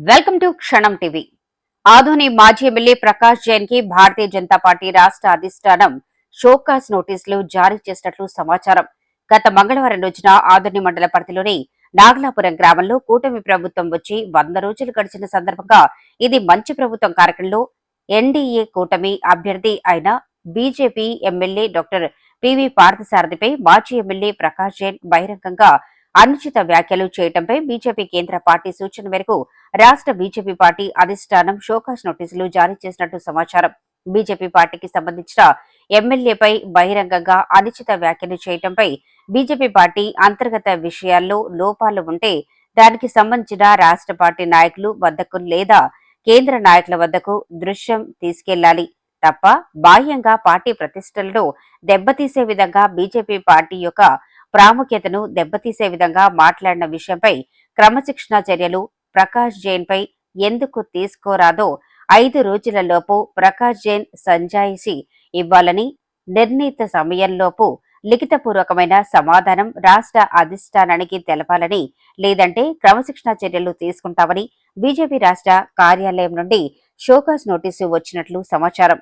Welcome to Kshanam TV. Adoni మాజీ MLA Prakash జైన్కి Bharatiya Janata party రాష్ట్ర అధిష్టానం షోకాస్ నోటీసులు జారీ చేసినట్లు సమాచారం. గత మంగళవారం రోజున ఆధోని మండల పరిధిలోని నాగలాపురం గ్రామంలో కూటమి ప్రభుత్వం వచ్చి వంద రోజులు గడిచిన సందర్భంగా ఇది మంచి ప్రభుత్వం కార్యక్రమంలో ఎన్డీఏ కూటమి అభ్యర్థి అయిన బీజేపీ ఎమ్మెల్యే డాక్టర్ పివి పార్థసారథిపై మాజీ ఎమ్మెల్యే ప్రకాష్ జైన్ బహిరంగంగా అనుచిత వ్యాఖ్యలు చేయడంపై బీజేపీ కేంద్ర పార్టీ సూచన మేరకు రాష్ట్ర బీజేపీ పార్టీ అధిష్టానం షోకాష్ నోటీసులు జారీ చేసినట్టు సమాచారం. బీజేపీ పార్టీకి సంబంధించిన ఎమ్మెల్యేపై బహిరంగంగా అనుచిత వ్యాఖ్యలు చేయడంపై బీజేపీ పార్టీ అంతర్గత విషయాల్లో లోపాలు ఉంటే దానికి సంబంధించిన రాష్ట్ర పార్టీ నాయకులు వద్దకు లేదా కేంద్ర నాయకుల వద్దకు దృశ్యం తీసుకెళ్ళాలి. తప్ప బాహ్యంగా పార్టీ ప్రతిష్టలను దెబ్బతీసే విధంగా బీజేపీ పార్టీ యొక్క ప్రాముఖ్యతను దెబ్బతీసే విధంగా మాట్లాడిన విషయంపై క్రమశిక్షణా చర్యలు ప్రకాష్ జైన్ పై ఎందుకు తీసుకోరాదో ఐదు రోజులలోపు ప్రకాష్ జైన్ సంజాయిషి ఇవ్వాలని నిర్ణీత సమయంలోపు లిఖితపూర్వకమైన సమాధానం రాష్ట్ర అధిష్టానానికి తెలపాలని లేదంటే క్రమశిక్షణా చర్యలు తీసుకుంటామని బీజేపీ రాష్ట్ర కార్యాలయం నుండి షోకాస్ నోటీసు వచ్చినట్లు సమాచారం.